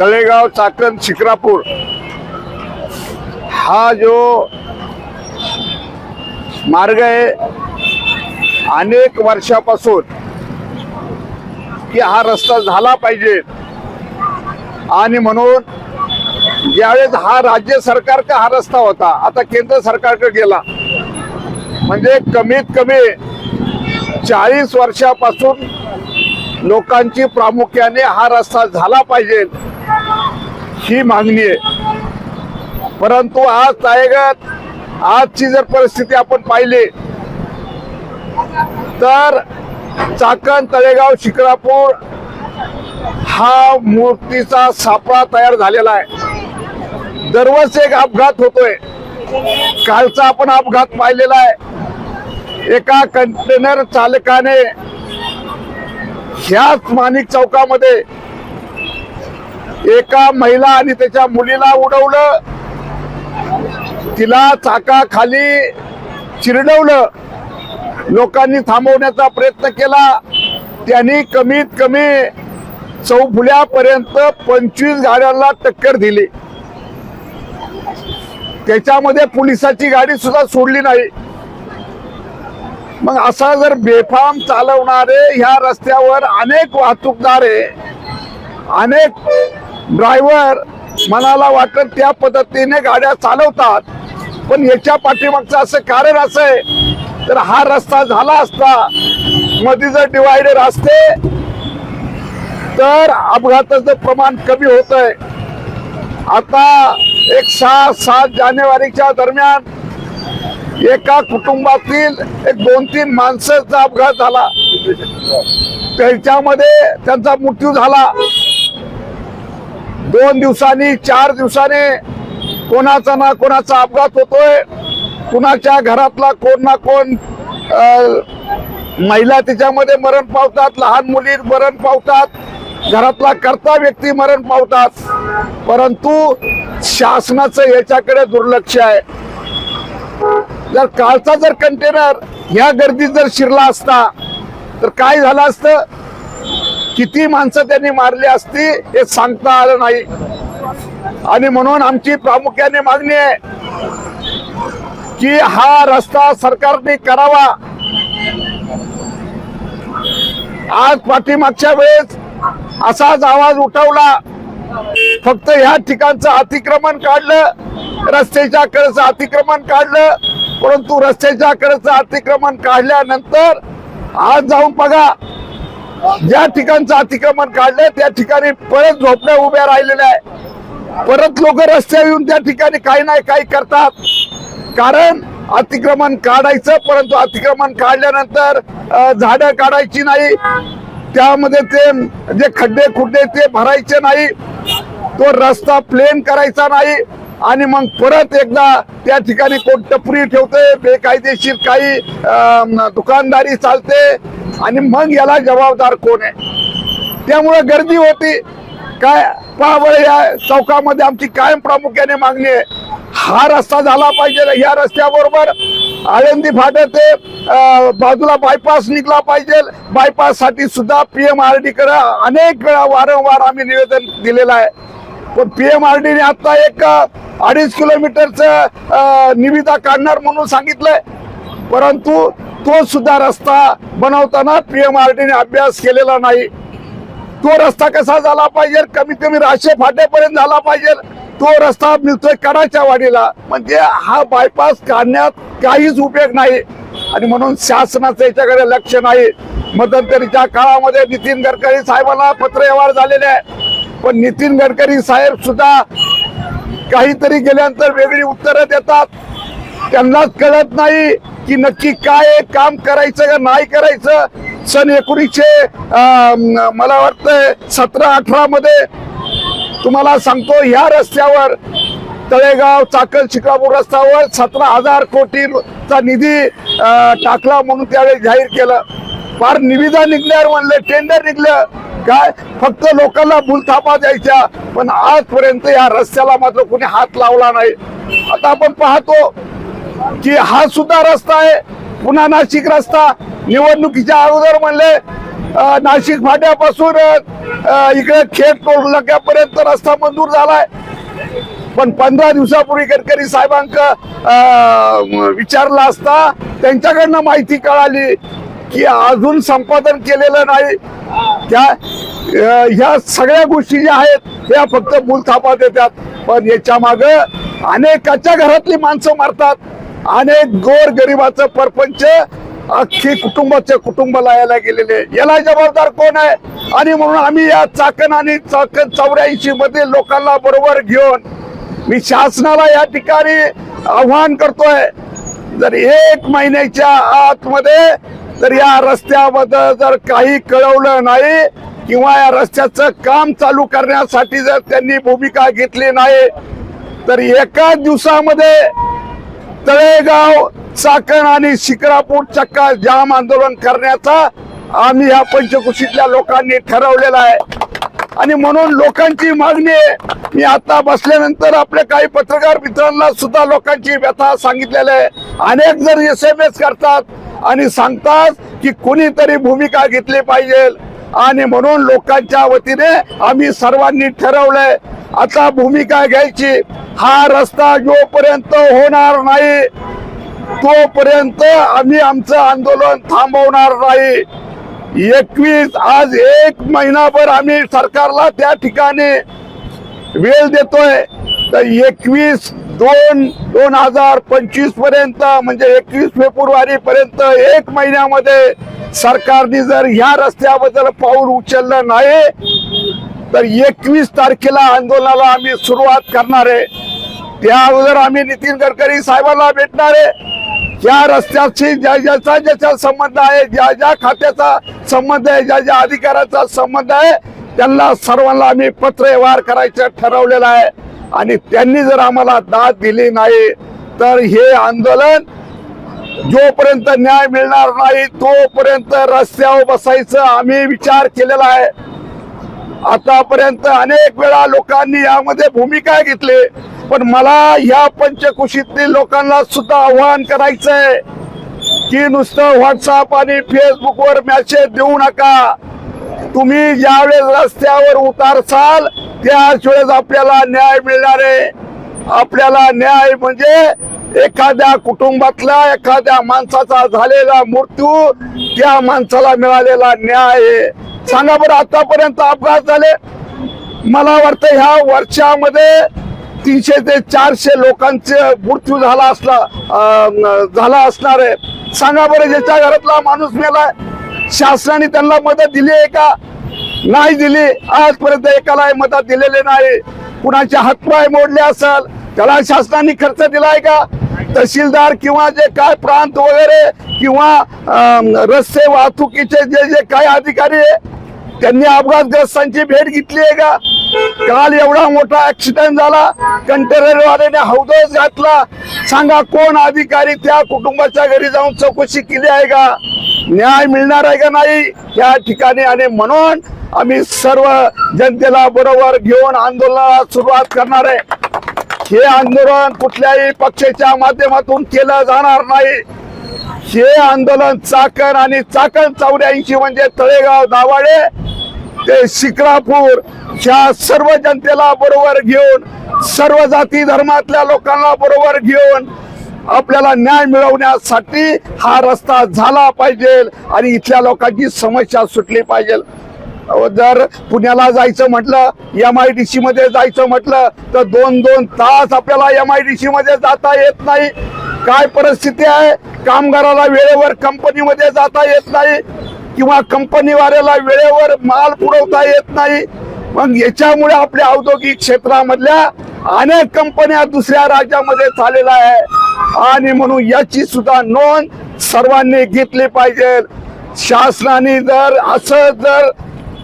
तळेगाव चाकण शिक्रापूर. हा जो मार्ग आहे अनेक वर्षापासून की हा रस्ता झाला पाहिजे. आणि म्हणून ज्यावेळेस हा राज्य सरकारचा हा रस्ता होता आता केंद्र सरकारकडे गेला. म्हणजे कमीत कमी चाळीस वर्षापासून लोकांची प्रामुख्याने हा रस्ता झाला पाहिजे. ही मागणी आहे. परंतु आज तायगत आजची जर परिस्थिती आपण पाहिली तर चाकण तळेगाव शिकळापूर हा मूर्तीचा सापळा तयार झालेला आहे. दररोज एक अपघात होतोय. कालचा आपण अपघात पाहिलेला आहे. एका कंटेनर चालकाने ह्याच माणिक चौकामध्ये एका महिला आणि त्याच्या मुलीला उडवलं. तिला चाकाखाली चिरडवलं. लोकांनी थांबवण्याचा प्रयत्न केला. त्यांनी कमीत कमी चौफुल्यापर्यंत पंचवीस गाड्यांना टक्कर दिली. त्याच्यामध्ये पोलिसाची गाडी सुद्धा सोडली नाही. मग असा जर बेफाम चालवणारे ह्या रस्त्यावर अनेक वाहतूकदार अनेक ड्रायव्हर मनाला वाटत त्या पद्धतीने गाड्या चालवतात. पण याच्या पाठीमागचं असं कारण असं आहे तर हा रस्ता झाला असता मध्ये जर डिवायडर असते तर अपघाताचं प्रमाण कमी होत आहे आता एक सहा सात जानेवारीच्या दरम्यान एका कुटुंबातील एक दोन तीन माणसाचा अपघात झाला त्याच्यामध्ये त्यांचा मृत्यू झाला दोन दिवसांनी चार दिवसाने कोणाचा ना कोणाचा अपघात होतोय. कुणाच्या घरातला कोण ना कोण महिला तिच्यामध्ये मरण पावतात लहान मुली मरण पावतात घरातला करता व्यक्ती मरण पावतात. परंतु शासनाचं याच्याकडे दुर्लक्ष आहे. जर कालचा जर कंटेनर ह्या गर्दीत जर शिरला असता तर काय झालं असतं? किती माणसं त्यांनी मारली असती हे सांगता आलं नाही. आणि म्हणून आमची प्रामुख्याने मागणी आहे की हा रस्ता सरकारने करावा. आज पाठीमागच्या वेळेस असाच आवाज उठवला. फक्त ह्या ठिकाणचं अतिक्रमण काढलं रस्त्याच्या कडेचं अतिक्रमण काढलं परंतु रस्त्याच्या कडेचं अतिक्रमण काढल्यानंतर आज जाऊन बघा ज्या ठिकाणचं अतिक्रमण काढलं त्या ठिकाणी परत झोपड्या उभ्या राहिलेल्या आहे परत लोक रस्त्यावर येऊन त्या ठिकाणी काही नाही काही करतात. कारण अतिक्रमण काढायचं परंतु अतिक्रमण काढल्यानंतर झाड झाडं काढायची नाही. त्यामध्ये ते जे खड्डे खुड्डे ते भरायचे नाही. तो रस्ता प्लेन करायचा नाही. आणि मग परत एकदा त्या ठिकाणी कोण टपरी ठेवते बेकायदेशीर काही दुकानदारी चालते. आणि मग याला जबाबदार कोण आहे? त्यामुळे गर्दी होती. काय पहा या चौकामध्ये आमची कायम प्रामुख्याने मागणी आहे. हा रस्ता झाला पाहिजे या रस्त्याबरोबर आळंदी फाटा ते बाजूला बायपास निघला पाहिजे. बायपाससाठी सुद्धा पीएम आर डी कडे अनेक वेळा वारंवार आम्ही निवेदन दिलेलं आहे. पण पीएम आर डीने आता एक अडीच किलोमीटरचं निविदा काढणार म्हणून सांगितलंय. परंतु तो सुद्धा रस्ता बनवताना पी एम आर टीने अभ्यास केलेला नाही. तो रस्ता कसा झाला पाहिजे? कमीत कमी राशे फाट्यापर्यंत झाला पाहिजे. तो रस्ता मिळतोय कडाच्या वाडीला म्हणजे हा बायपास काढण्यात काहीच उपयोग नाही. आणि म्हणून शासनाचं याच्याकडे लक्ष नाही. मध्यंतरीच्या काळामध्ये नितीन गडकरी साहेबांना पत्रव्यवहार झालेले आहे. पण नितीन गडकरी साहेब सुद्धा काहीतरी गेल्यानंतर वेगळी उत्तरं देतात. त्यांनाच कळत नाही की नक्की काय काम करायचं का नाही करायचं. सन एकोणीसशे अं, मला वाटतं सतरा अठरा मध्ये तुम्हाला सांगतो ह्या रस्त्यावर तळेगाव चाकल शिकापूर रस्त्यावर सतरा हजार कोटीचा निधी टाकला म्हणून त्यावेळी जाहीर केलं. फार निविदा निघल्यावर म्हणलं टेंडर निघलं. काय? फक्त लोकांना भूलथापा द्यायच्या. पण आजपर्यंत या रस्त्याला मात्र कोणी हात लावला नाही. आता आपण पाहतो की हा सुद्धा रस्ता आहे. पुन्हा नाशिक रस्ता. निवडणुकीच्या अगोदर म्हणले नाशिक फाट्यापासून इकडे खेड टोल नाक्यापर्यंत रस्ता मंजूर झालाय. पण पंधरा दिवसापूर्वी गडकरी साहेबांक विचारला असता त्यांच्याकडनं माहिती कळाली की अजून संपादन केलेलं नाही. त्या ह्या सगळ्या गोष्टी ज्या आहेत त्या फक्त मूलथापा देतात. पण याच्या माग अनेकाच्या घरातली माणसं मारतात. अनेक गोर गरिबाचं परपंच अख्खी कुटुंबाचं कुटुंबाला यायला गेलेले याला जबाबदार कोण आहे? आणि म्हणून आम्ही या चाकण आणि चाकण चौऱ्याऐंशी मध्ये लोकांना बरोबर घेऊन मी शासनाला या ठिकाणी आव्हान करतोय. जर एक महिन्याच्या आतमध्ये जर या रस्त्यामध्ये जर काही कळवलं नाही किंवा या रस्त्याचं काम चालू करण्यासाठी जर त्यांनी भूमिका घेतली नाही तर एका दिवसामध्ये तळेगाव चाकण आणि शिकरापूर चक्का जाम आंदोलन करण्याचा आम्ही या पंचकुशीतल्या लोकांनी ठरवलेला आहे. आणि म्हणून लोकांची मागणी आहे मी आता बसल्यानंतर आपल्या काही पत्रकार मित्रांना सुद्धा लोकांची व्यथा सांगितलेलं आहे. अनेक जण एस एम एस करतात आणि सांगतात की कुणीतरी भूमिका घेतली पाहिजे. आणि म्हणून लोकांच्या वतीने आम्ही सर्वांनी ठरवलंय आता भूमिका घ्यायची. हा रस्ता जोपर्यंत होणार नाही तोपर्यंत आम्ही आमचं आंदोलन थांबवणार नाही. एकवीस आज एक महिनाभर आम्ही सरकारला त्या ठिकाणी वेळ देतोय. तर एकवीस दोन दोन हजार पंचवीसपर्यंत म्हणजे एकवीस फेब्रुवारी पर्यंत एक महिन्यामध्ये सरकारने जर ह्या रस्त्याबद्दल पाऊल उचललं नाही तर एकवीस तारखेला आंदोलनाला आम्ही सुरुवात करणार आहे. त्या अगोदर आम्ही नितीन गडकरी साहेबांना भेटणार आहे. या रस्त्याशी ज्या ज्याचा ज्याचा संबंध आहे ज्या ज्या खात्याचा संबंध आहे ज्या ज्या अधिकाराचा संबंध आहे त्यांना सर्वांना आम्ही पत्र व्यवहार करायचं ठरवलेलं आहे. आणि त्यांनी जर आम्हाला दाद दिली नाही तर हे आंदोलन जोपर्यंत न्याय मिळणार नाही तोपर्यंत रस्त्यावर बसायचं आम्ही विचार केलेला आहे. आतापर्यंत अनेक वेळा लोकांनी यामध्ये भूमिका घेतली पण मला या पंचकुशीतील लोकांना सुद्धा आव्हान करायचंय की नुसतं व्हॉट्सअप आणि फेसबुकवर मेसेज देऊ नका. तुम्ही ज्यावेळेस रस्त्यावर उतारसाल त्याच वेळेस आपल्याला न्याय मिळणार आहे. आपल्याला न्याय म्हणजे एखाद्या कुटुंबातला एखाद्या माणसाचा झालेला मृत्यू त्या माणसाला मिळालेला न्याय आहे. सांगा बरं आतापर्यंत अपघात झाले. मला वाटतं ह्या वर्षामध्ये तीनशे ते चारशे लोकांचे मृत्यू झाला असला झाला असणार आहे. सांगा बरं ज्याच्या घरातला माणूस मेलाय शासनाने त्यांना मदत दिली आहे का? नाही दिली. आजपर्यंत एकाला मदत दिलेली नाही. कुणाचे हातपाय मोडले असेल त्याला शासनाने खर्च दिलाय का? तहसीलदार किंवा जे काय प्रांत वगैरे किंवा रस्ते वाहतुकीचे जे जे काय अधिकारी आहे त्यांनी अपघातग्रस्तांची भेट घेतली आहे का? काल एवढा मोठा ऍक्सिडेंट झाला कंटेनरवाल्याने हौदस घातला. सांगा कोण अधिकारी त्या कुटुंबाच्या घरी जाऊन चौकशी केली आहे का? न्याय मिळणार आहे का नाही? या ठिकाणी आणि म्हणून आम्ही सर्व जनतेला बरोबर घेऊन आंदोलनाला सुरुवात करणार आहे. हे आंदोलन कुठल्याही पक्षाच्या माध्यमातून केलं जाणार नाही. हे आंदोलन चाकण आणि चाकण चौऱ्याऐंशी म्हणजे तळेगाव दावाडे ते शिक्रापूर ह्या सर्व जनतेला बरोबर घेऊन सर्व जाती धर्मातल्या लोकांना बरोबर घेऊन आपल्याला न्याय मिळवण्यासाठी हा रस्ता झाला पाहिजे आणि इथल्या लोकांची समस्या सुटली पाहिजे. जर पुण्याला जायचं म्हटलं एम आय डी सी मध्ये जायचं म्हटलं तर दोन दोन तास आपल्याला एम आय डी सी मध्ये जाता येत नाही. काय परिस्थिती आहे? कामगाराला वेळेवर कंपनीमध्ये जाता येत नाही. किंवा कंपनीवाल्याला वेळेवर माल पुरवता येत नाही. मग याच्यामुळे आपल्या औद्योगिक क्षेत्रामधल्या अनेक कंपन्या दुसऱ्या राज्यामध्ये चाललेल्या आहे आणि म्हणून याची सुद्धा नोंद सर्वांनी घेतली पाहिजे. शासनाने जर असं जर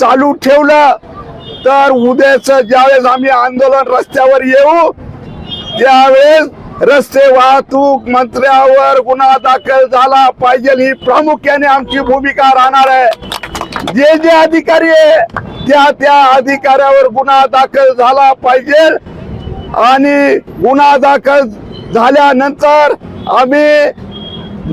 चालू ठेवलं तर उद्याच ज्यावेळेस आम्ही आंदोलन रस्त्यावर येऊ त्यावेळेस रस्ते वाहतूक मंत्र्यावर गुन्हा दाखल झाला. पाहिजे ही प्रामुख्याने आमची भूमिका राहणार आहे. जे जे अधिकारी आहे त्या त्या अधिकाऱ्यावर गुन्हा दाखल झाला पाहिजे. आणि गुन्हा दाखल झाल्यानंतर आम्ही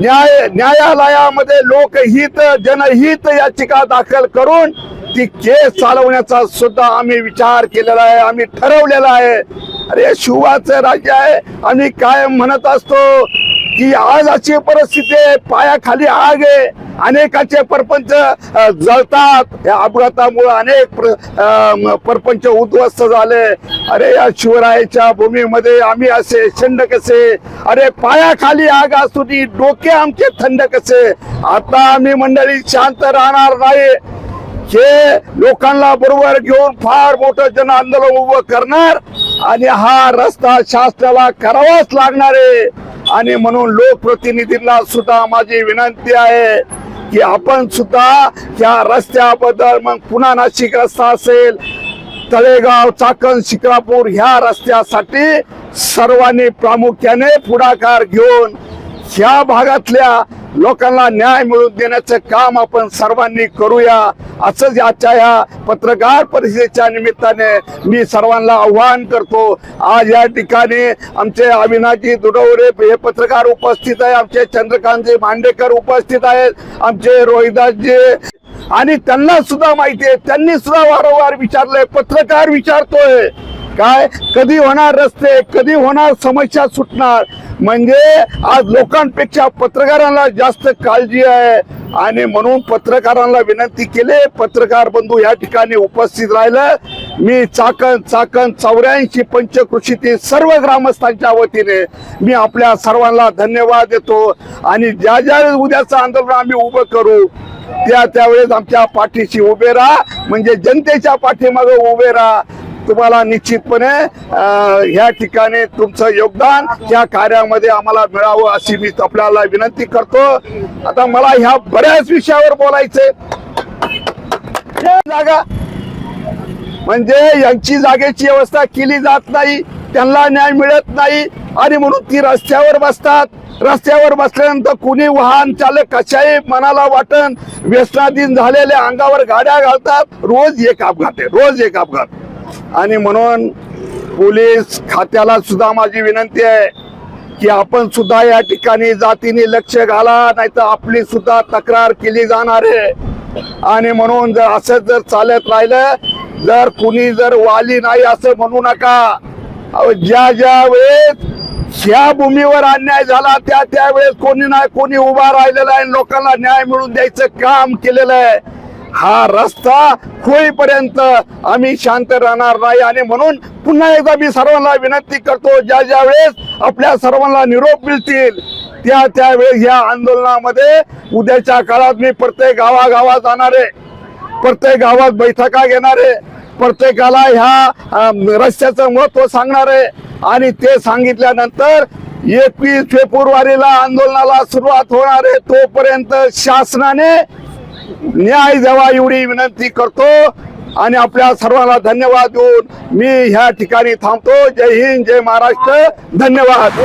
न्याय न्यायालयामध्ये लोकहित जनहित याचिका दाखल करून ती केस चालवण्याचा सुद्धा आम्ही विचार केलेला आहे आम्ही ठरवलेला आहे. अरे शिवाचं राज्य आहे आम्ही काय म्हणत असतो की आज अशी परिस्थिती आहे पायाखाली आग आहे अनेकाचे परपंच जळतात. या अपघातामुळे अनेक परपंच उद्ध्वस्त झाले. अरे या शिवरायाच्या भूमीमध्ये आम्ही असे शंड कसे? अरे पायाखाली आग असून डोके आमचे थंड कसे? आता आम्ही मंडळी शांत राहणार नाही. हे लोकांना बरोबर घेऊन फार मोठं जन आंदोलन उभं करणार आणि हा रस्ता शासनाला करावाच लागणार आहे. आणि म्हणून लोकप्रतिनिधींना सुद्धा माझी विनंती आहे की आपण सुद्धा या रस्त्याबद्दल मग पुन्हा नाशिक रस्ता असेल तळेगाव चाकण शिक्रापूर ह्या रस्त्यासाठी सर्वांनी प्रामुख्याने पुढाकार घेऊन ह्या भागातल्या लोकांना न्याय मिळवून देण्याचं काम आपण सर्वांनी करूया. असंच आजच्या ह्या पत्रकार परिषदेच्या निमित्ताने मी सर्वांना आव्हान करतो. आज या ठिकाणी आमचे अविनाजी दुडवरे हे पत्रकार उपस्थित आहे आमचे चंद्रकांतजी मांडेकर उपस्थित आहेत. आमचे रोहिदासजी आणि त्यांना सुद्धा माहिती आहे. त्यांनी सुद्धा वारंवार विचारलंय. पत्रकार विचारतोय. काय? कधी होणार रस्ते? कधी होणार समस्या सुटणार? म्हणजे आज लोकांपेक्षा पत्रकारांना जास्त काळजी आहे. आणि म्हणून पत्रकारांना विनंती केली पत्रकार बंधू या ठिकाणी उपस्थित राहिलं. मी चाकण चाकण चौऱ्याऐंशी पंचकृषीतील सर्व ग्रामस्थांच्या वतीने मी आपल्या सर्वांना धन्यवाद देतो. आणि ज्या ज्या वेळेस उद्याचं आंदोलन आम्ही उभं करू त्या त्यावेळेस आमच्या पाठीशी उभे राहा. म्हणजे जनतेच्या पाठीमागे उभे राहा. तुम्हाला निश्चितपणे ह्या ठिकाणी तुमचं योगदान या कार्यामध्ये आम्हाला मिळावं अशी मी आपल्याला विनंती करतो. आता मला ह्या बऱ्याच विषयावर बोलायचंय. जागा. म्हणजे यांची जागेची व्यवस्था केली जात नाही त्यांना न्याय मिळत नाही आणि म्हणून ती रस्त्यावर बसतात. रस्त्यावर बसल्यानंतर कुणी वाहन चालक कशाही मनाला वाटण व्यसनाधीन झालेल्या अंगावर गाड्या घालतात. रोज एक अपघात आहे रोज एक अपघात. आणि म्हणून पोलीस खात्याला सुद्धा माझी विनंती आहे की आपण सुद्धा या ठिकाणी जातीने लक्ष घाला नाही तर आपली सुद्धा तक्रार केली जाणार आहे. आणि म्हणून जर असं जर चालत राहिलं जर कुणी जर वाली नाही असं म्हणू नका. ज्या ज्या वेळेस ह्या भूमीवर अन्याय झाला त्या त्यावेळेस कोणी नाही कोणी उभा राहिलेला आहे लोकांना न्याय मिळून द्यायचं काम केलेलं आहे. हा रस्ता होईपर्यंत आम्ही शांत राहणार नाही. आणि म्हणून पुन्हा एकदा मी सर्वांना विनंती करतो ज्या ज्या वेळेस आपल्या सर्वांना निरोप मिळतील त्या त्यावेळेस या आंदोलनामध्ये उद्याच्या काळात मी प्रत्येक गावागावात जाणार आहे. प्रत्येक गावात बैठका घेणार आहे. प्रत्येकाला ह्या रस्त्याचं महत्त्व सांगणार आहे. आणि ते सांगितल्यानंतर एकवीस फेब्रुवारीला आंदोलनाला सुरुवात होणार आहे. तोपर्यंत शासनाने न्याय द्यावा एवढी विनंती करतो आणि आपल्या सर्वांना धन्यवाद देऊन मी ह्या ठिकाणी थांबतो. जय हिंद जय महाराष्ट्र. धन्यवाद.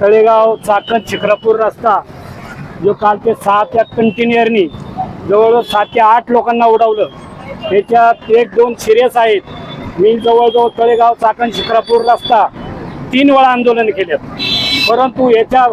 तळेगाव चाकण शिक्रापूर रस्ता जो काल ते सहा त्या कंटिन्युअरनी जवळजवळ सात ते आठ लोकांना उडवलं. त्याच्यात एक दोन सिरियस आहेत. मी जवळजवळ तळेगाव चाकण शिखरापूर रस्ता तीन वेळा आंदोलन केलं परंतु याच्या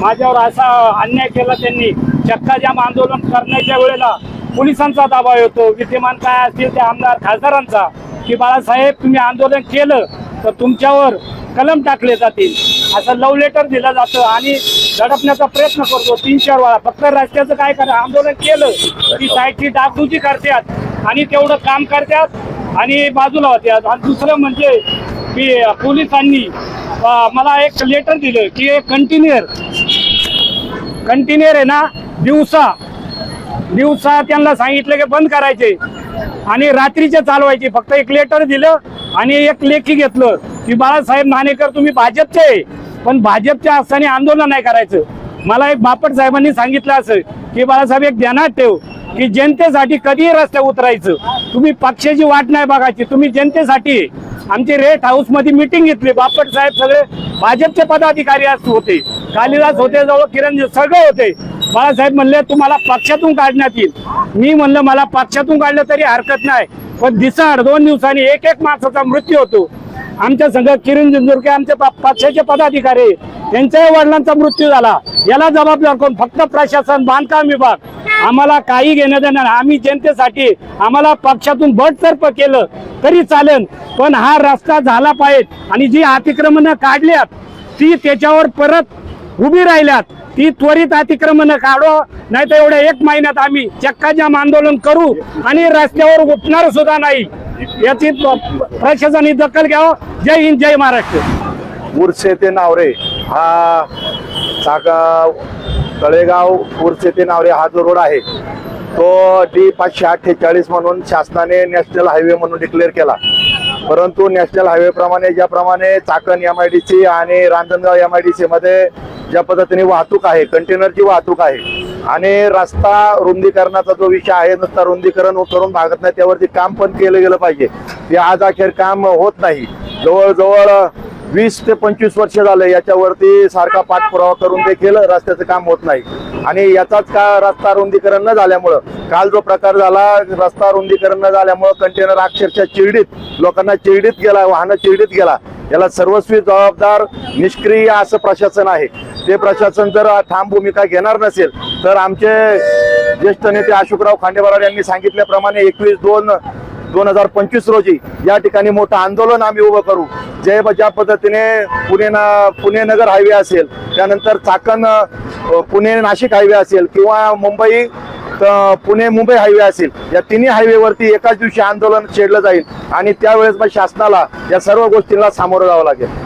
माझ्यावर असा अन्याय केला त्यांनी. चक्काजाम आंदोलन करण्याच्या वेळेला पोलिसांचा दबाव येतो. विद्यमान काय असतील त्या आमदार खासदारांचा. की बाळासाहेब तुम्ही आंदोलन केलं तर तुमच्यावर कलम टाकले जातील. असं लव लेटर दिलं जातं आणि दडपण्याचा प्रयत्न करतो. तीन चार वेळा. फक्त रस्त्याचं काय करा आंदोलन केलं की साईडची डागडुजी करतात आणि तेवढं काम करतात आणि बाजूला होत्यात आणि दुसरं म्हणजे की पोलिसांनी मला एक लेटर दिलं की कंटिन्युअर कंटिन्युअर आहे ना दिवसा दिवसा त्यांना सांगितलं की बंद करायचे. आणि रात्रीचे चालवायचे. फक्त एक लेटर दिलं आणि एक लेखी घेतलं की बाळासाहेब नाणेकर तुम्ही भाजपचे आहे. पण भाजपच्या असताना आंदोलन नाही करायचं. मला एक बापट साहेबांनी सांगितलं असं की बाळासाहेब एक ध्यानात ठेव की जनतेसाठी कधीही रस्त्यावर उतरायचं. तुम्ही पक्षाची वाट नाही बघायची. तुम्ही जनतेसाठी आमची रेट हाऊसमध्ये घेतली. बापट साहेब सगळे भाजपचे पदाधिकारी आज होते. कालिदास होते जवळ किरण सगळे होते. बाळासाहेब म्हणले तुम्हाला पक्षातून काढण्यात येईल. मी म्हणलं मला पक्षातून काढलं तरी हरकत नाही. पण दिसाड दोन दिवसांनी एक एक माणसाचा मृत्यू होतो. आमच्या संघ किरण जिंजुरके आमचे पक्षाचे पदाधिकारी त्यांच्याही वडिलांचा मृत्यू झाला. याला जबाबदार कोण? फक्त प्रशासन बांधकाम विभाग. आम्हाला काही घेण्या देणं आम्ही जनतेसाठी आम्हाला पक्षातून बडतर्फ केलं तरी चालेल पण हा रस्ता झाला पाहिजे. आणि जी अतिक्रमणं काढल्यात ती त्याच्यावर परत उभी राहिल्यात. ती त्वरित अतिक्रमणं काढो नाही तर एवढ्या एक महिन्यात आम्ही चक्काजाम आंदोलन करू आणि रस्त्यावर उठणार सुद्धा नाही. याची प्रशासनाने दखल घ्यावं. जय हिंद जय महाराष्ट्र. उर्से ते नावरे. हा चाका तळेगाव उर्से ते नावरे हा जो रोड आहे तो डी पाचशे अठ्ठेचाळीस म्हणून शासनाने नॅशनल हायवे म्हणून डिक्लेअर केला. परंतु नॅशनल हायवे प्रमाणे ज्याप्रमाणे Chakan M I D C आणि Ranjangaon M I D C मध्ये ज्या पद्धतीने वाहतूक आहे कंटेनरची वाहतूक आहे आणि रस्ता रुंदीकरणाचा जो विषय आहे नुसता रुंदीकरण करून भागत नाही त्यावरती काम पण केलं गेलं पाहिजे. ते आज अखेर काम होत नाही. जवळजवळ वीस ते पंचवीस वर्ष झालं याच्यावरती सारखा पाठपुरावा करून देखील रस्त्याचं काम होत नाही. आणि याचाच का रस्ता रुंदीकरण न झाल्यामुळं काल जो प्रकार झाला रस्ता रुंदीकरण न झाल्यामुळं कंटेनर अक्षरशः चिरडीत लोकांना चिरडीत गेला वाहनं चिरडीत गेला. याला सर्वस्वी जबाबदार निष्क्रिय असं प्रशासन आहे. ते प्रशासन जर ठाम भूमिका घेणार नसेल तर आमचे ज्येष्ठ नेते अशोकराव खांडेबराड यांनी सांगितल्याप्रमाणे एकवीस दोन दोन हजार पंचवीस रोजी या ठिकाणी मोठं आंदोलन आम्ही उभं करू. जे ज्या पद्धतीने पुणे ना पुणे नगर हायवे असेल त्यानंतर चाकण पुणे नाशिक हायवे असेल किंवा मुंबई पुणे मुंबई हायवे असेल या तिन्ही हायवेवरती एकाच दिवशी आंदोलन छेडलं जाईल आणि त्यावेळेस मग शासनाला या सर्व गोष्टींना सामोरं जावं लागेल.